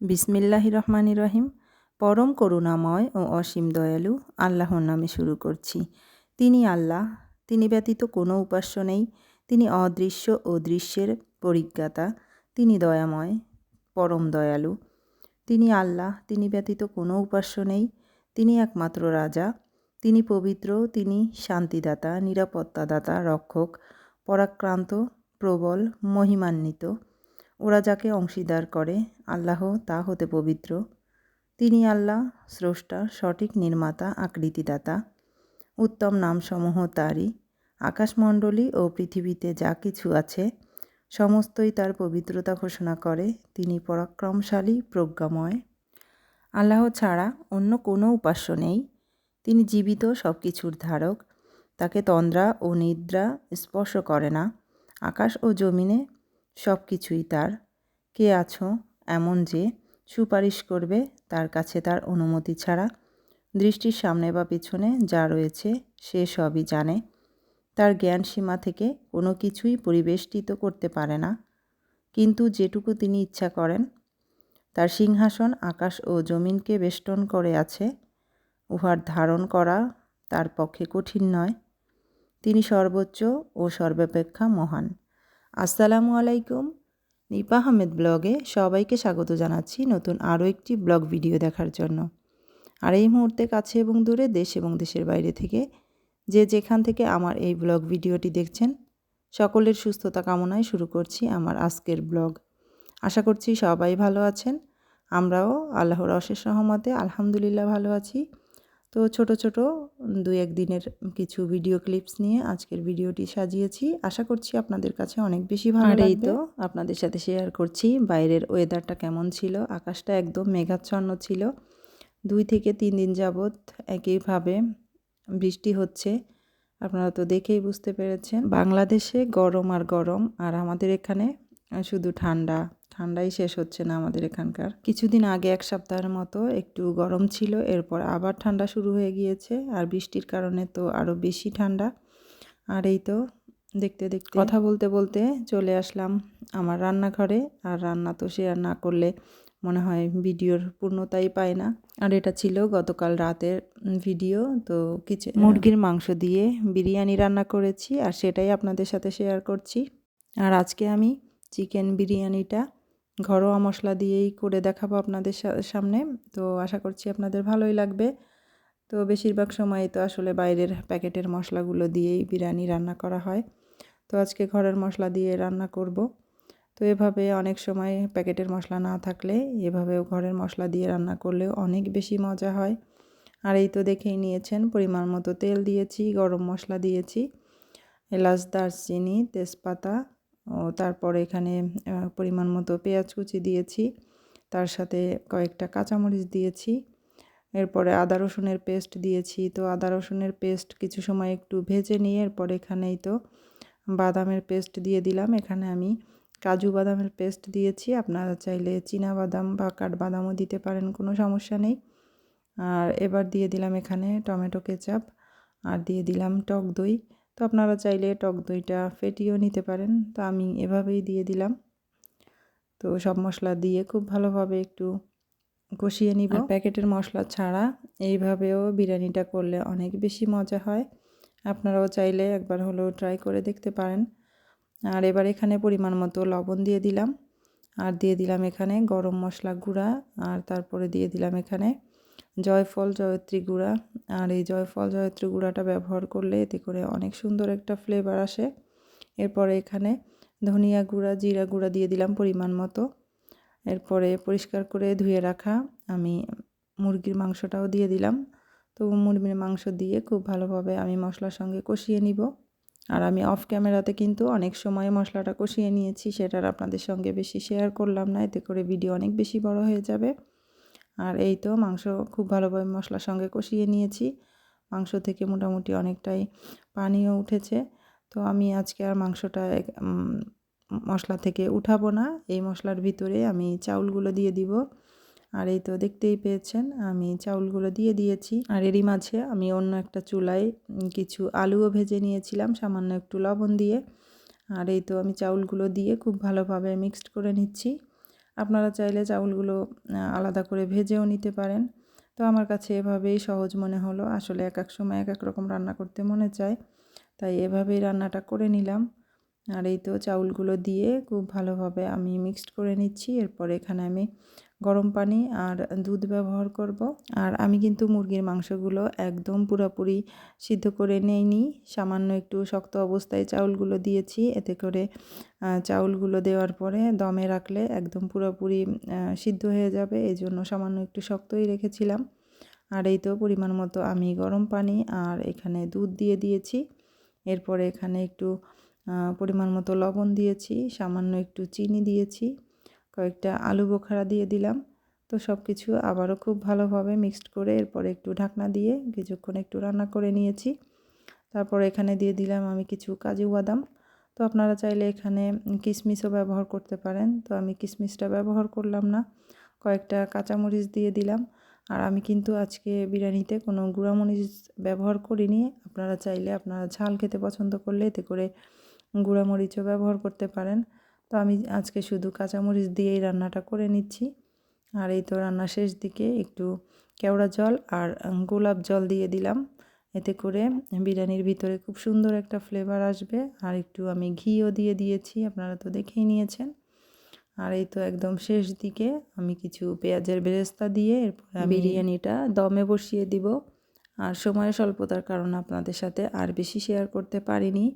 বিসমিল্লাহ রহমানি রহিম। পরম করুণাময় ও অসীম দয়ালু আল্লাহর নামে শুরু করছি। তিনি আল্লাহ, তিনি ব্যতীত কোনো উপাস্য নেই। তিনি অদৃশ্য ও দৃশ্যের পরিজ্ঞাতা। তিনি দয়াময়, পরম দয়ালু। তিনি আল্লাহ, তিনি ব্যতীত কোনো উপাস্য নেই। তিনি একমাত্র রাজা। তিনি পবিত্র, তিনি শান্তিদাতা, নিরাপত্তাদাতা, রক্ষক, পরাক্রান্ত, প্রবল, মহিমান্বিত। ওরা যাকে অংশীদার করে, আল্লাহ তা হতে পবিত্র। তিনি আল্লাহ, স্রষ্টা, সঠিক নির্মাতা, আকৃতিদাতা, উত্তম নামসমূহ তারই। আকাশমণ্ডলী ও পৃথিবীতে যা কিছু আছে, সমস্তই তার পবিত্রতা ঘোষণা করে। তিনি পরাক্রমশালী, প্রজ্ঞাময়। আল্লাহ ছাড়া অন্য কোনো উপাস্য নেই। তিনি জীবিত সব কিছুর ধারক। তাকে তন্দ্রা ও নিদ্রা স্পর্শ করে না। আকাশ ও জমিনে সব কিছুই তার। কে আছো? এমন যে সুপারিশ করবে তার কাছে তার অনুমতি ছাড়া। দৃষ্টির সামনে বা পেছনে যা রয়েছে সে সবই জানে। তার জ্ঞান সীমা থেকে কোনো কিছুই পরিবেষ্টিত করতে পারে না। কিন্তু যেটুকু তিনি ইচ্ছা করেন। তার সিংহাসন, আকাশ ও জমিনকে বেষ্টন করে আছে। উহার ধারণ করা তার পক্ষে কঠিন নয়। তিনি সর্বোচ্চ ও সর্বাপেক্ষা মহান। আসসালামু আলাইকুম। নিপা আহমেদ ব্লগে সবাইকে স্বাগত জানাচ্ছি নতুন আরও একটি ব্লগ ভিডিও দেখার জন্য। আর এই মুহূর্তে কাছে এবং দূরে দেশ এবং দেশের বাইরে থেকে যে যেখান থেকে আমার এই ব্লগ ভিডিওটি দেখছেন, সকলের সুস্থতা কামনায় শুরু করছি আমার আজকের ব্লগ। আশা করছি সবাই ভালো আছেন। আমরাও আল্লাহর অশেষ সহমতে আলহামদুলিল্লাহ ভালো আছি। তো ছোট ছোট দু এক দিনের কিছু ভিডিও ক্লিপস নিয়ে আজকের ভিডিওটি সাজিয়েছি। আশা করছি আপনাদের কাছে অনেক বেশি ভালো এই তো আপনাদের সাথে শেয়ার করছি বাইরের ওয়েদারটা কেমন ছিল। আকাশটা একদম মেঘাচ্ছন্ন ছিল। দুই থেকে তিন দিন যাবৎ একইভাবে বৃষ্টি হচ্ছে। আপনারা তো দেখেই বুঝতে পেরেছেন। বাংলাদেশে গরম আর গরম আর আমাদের এখানে শুধু ঠান্ডা। ঠান্ডাই শেষ হচ্ছে না আমাদের এখানকার। কিছুদিন আগে এক সপ্তাহের মতো একটু গরম ছিল, এরপর আবার ঠান্ডা শুরু হয়ে গিয়েছে আর বৃষ্টির কারণে তো আরও বেশি ঠান্ডা। আর এই তো দেখতে দেখতে কথা বলতে বলতে চলে আসলাম আমার রান্নাঘরে, আর রান্না তো শেয়ার না করলে মনে হয় ভিডিওর পূর্ণতাই পায় না। আর এটা ছিল গতকাল রাতের ভিডিও, তো কিছু মুরগির মাংস দিয়ে বিরিয়ানি রান্না করেছি, আর সেটাই আপনাদের সাথে শেয়ার করছি। আর আজকে আমি চিকেন বিরিয়ানিটা ঘরোয়া মশলা দিয়েই করে দেখাবো আপনাদের সামনে। তো আশা করছি আপনাদের ভালোই লাগবে। তো বেশিরভাগ সময় তো আসলে বাইরের প্যাকেটের মশলাগুলো দিয়েই বিরিয়ানি রান্না করা হয়। তো আজকে ঘরের মশলা দিয়ে রান্না করব। তো এভাবে অনেক সময় প্যাকেটের মশলা না থাকলে এভাবেও ঘরের মশলা দিয়ে রান্না করলেও অনেক বেশি মজা হয়। আর এই তো দেখেই নিয়েছেন, পরিমাণ মতো তেল দিয়েছি, গরম মশলা দিয়েছি, এলাচ, দারচিনি, তেজপাতা তারপরে এখানে পরিমাণ মতো পেঁয়াজ কুচি দিয়েছি। তার সাথে কয়েকটা কাঁচামরিচ দিয়েছি। এরপরে আদা রসুনের পেস্ট দিয়েছি। তো আদা রসুনের পেস্ট কিছু সময় একটু ভেজে নিয়ে এরপর এখানেই তো বাদামের পেস্ট দিয়ে দিলাম। এখানে আমি কাজু বাদামের পেস্ট দিয়েছি। আপনারা চাইলে চীনা বাদাম বা কাঠবাদামও দিতে পারেন, কোনো সমস্যা নেই। আর এবার দিয়ে দিলাম এখানে টমেটো কেচাপ। আর দিয়ে দিলাম টক দই। তো আপনারা চাইলে টক দইটা ফেটিয়েও নিতে পারেন। তো আমি এভাবেই দিয়ে দিলাম। তো সব মশলা দিয়ে খুব ভালোভাবে একটু কষিয়ে নিব। প্যাকেটের মশলা ছাড়া এইভাবেও বিরিয়ানিটা করলে অনেক বেশি মজা হয়। আপনারাও চাইলে একবার হলেও ট্রাই করে দেখতে পারেন। আর এবার এখানে পরিমাণ মতো লবণ দিয়ে দিলাম। আর দিয়ে দিলাম এখানে গরম মশলা গুঁড়া। আর তারপরে দিয়ে দিলাম এখানে জয়ফল জয়ত্রী গুঁড়া। আর এই জয়ফল জয়ত্রী গুঁড়াটা ব্যবহার করলে এতে করে অনেক সুন্দর একটা ফ্লেভার আসে। এরপরে এখানে ধনিয়া গুঁড়া, জিরা গুঁড়া দিয়ে দিলাম পরিমাণ মতো। এরপরে পরিষ্কার করে ধুয়ে রাখা আমি মুরগির মাংসটাও দিয়ে দিলাম। তো মুরগির মাংস দিয়ে খুব ভালোভাবে আমি মশলার সঙ্গে কষিয়ে নিব। আর আমি অফ ক্যামেরাতে কিন্তু অনেক সময় মশলাটা কষিয়ে নিয়েছি, সেটার আপনাদের সঙ্গে বেশি শেয়ার করলাম না। এতে করে ভিডিও অনেক বেশি বড় হয়ে যাবে। আর এই তো মাংস খুব ভালোভাবে মশলার সঙ্গে কষিয়ে নিয়েছি। মাংস থেকে মোটামুটি অনেকটাই পানিও উঠেছে। তো আমি আজকে আর মাংসটা মশলা থেকে উঠাবো না। এই মশলার ভিতরে আমি চাউলগুলো দিয়ে দিব। আর এই তো দেখতেই পেয়েছেন, আমি চাউলগুলো দিয়ে দিয়েছি। আর এরই মাঝে আমি অন্য একটা চুলায় কিছু আলুও ভেজে নিয়েছিলাম, সামান্য একটু লবণ দিয়ে। আর এই তো আমি চাউলগুলো দিয়ে খুব ভালোভাবে মিক্সড করে নিচ্ছি। আপনারা চাইলে চাউলগুলো আলাদা করে ভেজেও নিতে পারেন। তো আমার কাছে এভাবেই সহজ মনে হলো। আসলে এক এক সময় এক এক রকম রান্না করতে মনে চায়। তাই এভাবেই রান্নাটা করে নিলাম। আর এই তো চাউলগুলো দিয়ে খুব ভালোভাবে আমি মিক্সড করে নিচ্ছি। এরপর এখানে আমি গরম পানি আর দুধ ব্যবহার করব। আর আমি কিন্তু মুরগির মাংসগুলো একদম পুরোপুরি সিদ্ধ করে নেইনি। সামান্য একটু শক্ত অবস্থায় চাউলগুলো দিয়েছি। এতে করে চাউলগুলো দেওয়ার পরে দমে রাখলে একদম পুরোপুরি সিদ্ধ হয়ে যাবে। এই জন্য সামান্য একটু শক্তই রেখেছিলাম। আর এই তো পরিমাণ মতো আমি গরম পানি আর এখানে দুধ দিয়ে দিয়েছি। এরপরে এখানে একটু পরিমাণ মতো লবণ দিয়েছি, সামান্য একটু চিনি দিয়েছি, কয়েকটা আলু বোখারা দিয়ে দিলাম। তো সব কিছু আবারও খুব ভালোভাবে মিক্সড করে এরপরে একটু ঢাকনা দিয়ে কিছুক্ষণ একটু রান্না করে নিয়েছি। তারপর এখানে দিয়ে দিলাম আমি কিছু কাজু বাদাম। তো আপনারা চাইলে এখানে কিশমিশও ব্যবহার করতে পারেন। তো আমি কিশমিশটা ব্যবহার করলাম না, কয়েকটা কাঁচামরিচ দিয়ে দিলাম। আর আমি কিন্তু আজকে বিরিয়ানিতে কোনো গুঁড়ামরিচ ব্যবহার করিনি। আপনারা চাইলে আপনারা ঝাল খেতে পছন্দ করলে এতে করে গুঁড়ামরিচও ব্যবহার করতে পারেন। তো আমি আজকে শুধু কাঁচামরিচ দিয়েই রান্নাটা করে নিচ্ছি। আর এই তো রান্না শেষ দিকে একটু কেওড়া জল আর গোলাপ জল দিয়ে দিলাম। এতে করে বিরিয়ানির ভিতরে খুব সুন্দর একটা ফ্লেভার আসবে। আর একটু আমি ঘিও দিয়ে দিয়েছি আপনারা তো দেখেই নিয়েছেন। আর এই তো একদম শেষ দিকে আমি কিছু পেঁয়াজের বেরেস্তা দিয়ে এরপর বিরিয়ানিটা দমে বসিয়ে দিব। আর সময় স্বল্পতার কারণে আপনাদের সাথে আর বেশি শেয়ার করতে পারিনি।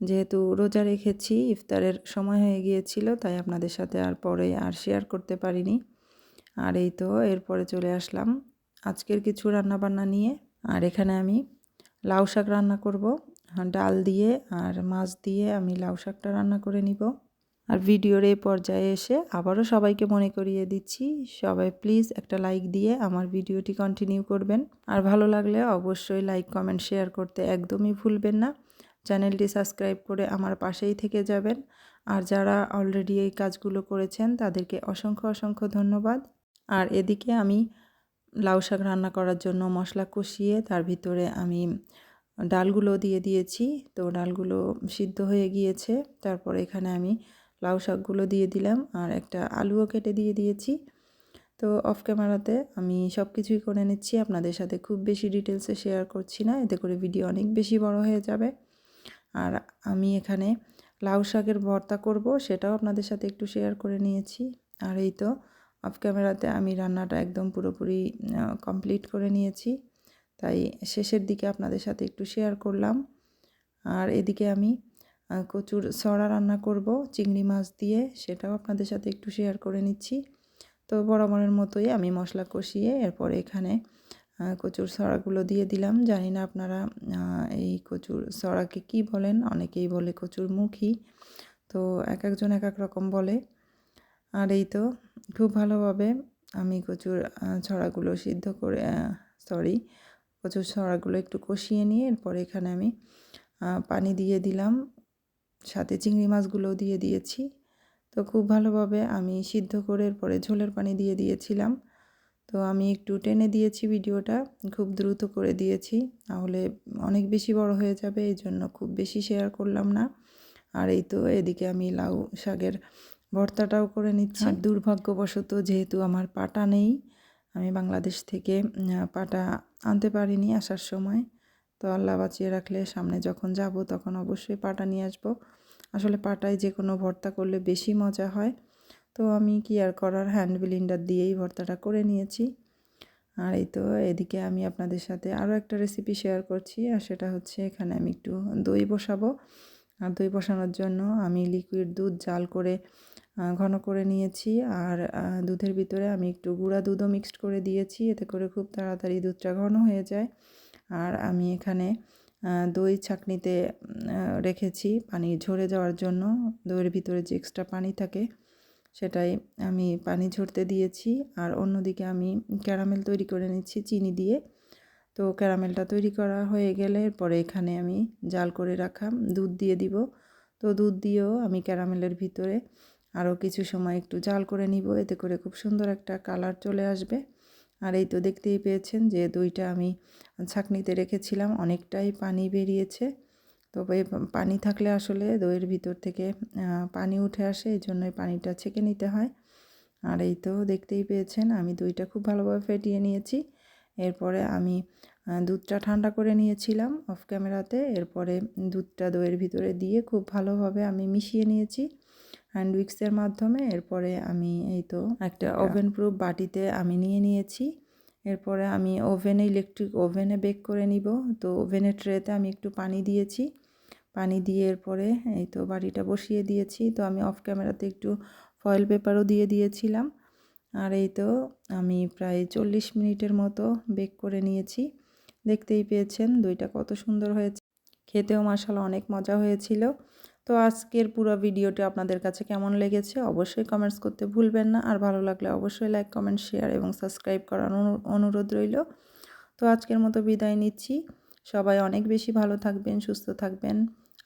যেহেতু রোজা রেখেছি, ইফতারের সময় হয়ে গিয়েছিল, তাই আপনাদের সাথে আর পরে আর শেয়ার করতে পারিনি। আর এই তো, এরপরে চলে আসলাম আজকের কিছু রান্নাবান্না নিয়ে। আর এখানে আমি লাউ শাক রান্না করব, ডাল দিয়ে আর মাছ দিয়ে আমি লাউ শাকটা রান্না করে নিব। আর ভিডিওর এই পর্যায়ে এসে আবারও সবাইকে মনে করিয়ে দিচ্ছি, সবাই প্লিজ একটা লাইক দিয়ে আমার ভিডিওটি কন্টিনিউ করবেন। আর ভালো লাগলে অবশ্যই লাইক, কমেন্ট শেয়ার করতে একদমই ভুলবেন না। চ্যানেলটি সাবস্ক্রাইব করে আমার পাশেই থেকে যাবেন। আর যারা অলরেডি এই কাজগুলো করেছেন, তাদেরকে অসংখ্য অসংখ্য ধন্যবাদ। আর এদিকে আমি লাউ শাক রান্না করার জন্য মশলা কষিয়ে তার ভিতরে আমি ডালগুলো দিয়ে দিয়েছি। তো ডালগুলো সিদ্ধ হয়ে গিয়েছে। তারপরে এখানে আমি লাউ শাকগুলো দিয়ে দিলাম আর একটা আলুও কেটে দিয়ে দিয়েছি। তো অফ ক্যামেরাতে আমি সব কিছুই করে নিচ্ছি। আপনাদের সাথে খুব বেশি ডিটেলসে শেয়ার করছি না। এতে করে ভিডিও অনেক বেশি বড় হয়ে যাবে। আর আমি এখানে লাউ শাকের ভর্তা করব, সেটাও আপনাদের সাথে একটু শেয়ার করে নিয়েছি। আর এই তো অফ ক্যামেরাতে আমি রান্নাটা একদম পুরোপুরি কমপ্লিট করে নিয়েছি। তাই শেষের দিকে আপনাদের সাথে একটু শেয়ার করলাম। আর এদিকে আমি কচুর সরা রান্না করব, চিংড়ি মাছ দিয়ে, সেটাও আপনাদের সাথে একটু শেয়ার করে নিচ্ছি। তো বরাবরের মতোই আমি মশলা কষিয়ে, এরপরে এখানে কচুর সড়াগুলো দিয়ে দিলাম। জানি না আপনারা এই কচুর সড়াকে কি বলেন? অনেকেই বলে কচুর মুখী। তো এক একজন এক এক রকম বলে। আর এই তো, খুব ভালোভাবে আমি কচুর ছড়াগুলো সিদ্ধ করে সরি কচুর ছড়াগুলো একটু কষিয়ে নিয়ে এরপরে এখানে আমি পানি দিয়ে দিলাম। সাথে চিংড়ি মাছগুলোও দিয়ে দিয়েছি। তো খুব ভালোভাবে আমি সিদ্ধ করে এরপরে ঝোলের পানি দিয়ে দিয়েছিলাম। তো আমি একটু টেনে দিয়েছি ভিডিওটা, খুব দ্রুত করে দিয়েছি তাহলে অনেক বেশি বড় হয়ে যাবে, এই জন্য খুব বেশি শেয়ার করলাম না। আর এই তো এদিকে আমি লাউ শাকের ভর্তাটাও করে নিচ্ছি। আর দুর্ভাগ্যবশত যেহেতু আমার পাটা নেই, আমি বাংলাদেশ থেকে পাটা আনতে পারিনি আসার সময়, তো আল্লাহ বাঁচিয়ে রাখলে সামনে যখন যাব তখন অবশ্যই পাটা নিয়ে আসব। আসলে পাটায় যে কোনো ভর্তা করলে বেশি মজা হয়। তো আমি কি আর করার হ্যান্ড ব্লিন্ডার দিয়েই ভর্তাটা করে নিয়েছি। আর এই তো এদিকে আমি আপনাদের সাথে আরও একটা রেসিপি শেয়ার করছি, আর সেটা হচ্ছে এখানে আমি একটু দই বসাবো। আর দই বসানোর জন্য আমি লিকুইড দুধ জাল করে ঘন করে নিয়েছি। আর দুধের ভিতরে আমি একটু গুঁড়া দুধও মিক্সড করে দিয়েছি, এতে করে খুব তাড়াতাড়ি দুধটা ঘন হয়ে যায়। আর আমি এখানে দই ছাকনিতে রেখেছি পানি ঝরে যাওয়ার জন্য। দইয়ের ভিতরে যে এক্সট্রা পানি থাকে সেটাই আমি পানি ঝরতে দিয়েছি। আর অন্যদিকে আমি ক্যারামেল তৈরি করে নিচ্ছি চিনি দিয়ে। তো ক্যারামেলটা তৈরি করা হয়ে গেলে পরে এখানে আমি জাল করে রাখা দুধ দিয়ে দিব। তো দুধ দিয়েও আমি ক্যারামেলের ভিতরে আরও কিছু সময় একটু জাল করে নিব। এতে করে খুব সুন্দর একটা কালার চলে আসবে। আর এই তো দেখতেই পেয়েছেন যে দইটা আমি ছাঁকনিতে রেখেছিলাম। অনেকটাই পানি বেরিয়েছে। তবে পানি থাকলে আসলে দইয়ের ভিতর থেকে পানি উঠে আসে এই জন্যই পানিটা ছেঁকে নিতে হয়। আর এই তো দেখতেই পেয়েছেন আমি দইটা খুব ভালোভাবে ফেটিয়ে নিয়েছি। এরপরে আমি দুধটা ঠান্ডা করে নিয়েছিলাম অফ ক্যামেরাতে এরপরে দুধটা দইয়ের ভিতরে দিয়ে খুব ভালোভাবে আমি মিশিয়ে নিয়েছি হ্যান্ড উইক্সের মাধ্যমে। এরপরে আমি এই তো একটা ওভেন প্রুফ বাটিতে আমি নিয়ে নিয়েছি। এরপরে আমি ওভেনে ইলেকট্রিক ওভেনে বেক করে নিব। তো ওভেনের ট্রেতে আমি একটু পানি দিয়েছি। পানি দিয়ে এরপরে এই তো বাড়িটা বসিয়ে দিয়েছি। তো আমি অফ ক্যামেরাতে একটু ফয়েল পেপারও দিয়ে দিয়েছিলাম। আর এই তো আমি প্রায় চল্লিশ মিনিটের মতো বেক করে নিয়েছি। দেখতেই পেয়েছেন দইটা কত সুন্দর হয়েছে। খেতেও মাসালা অনেক মজা হয়েছিল। তো আজকের পুরো ভিডিওটি আপনাদের কাছে কেমন লেগেছে অবশ্যই কমেন্টস করতে ভুলবেন না। আর ভালো লাগলে অবশ্যই লাইক কমেন্ট শেয়ার এবং সাবস্ক্রাইব করার অনু- অনুরোধ রইল। তো আজকের মতো বিদায় নিচ্ছি। সবাই অনেক বেশি ভালো থাকবেন, সুস্থ থাকবেন।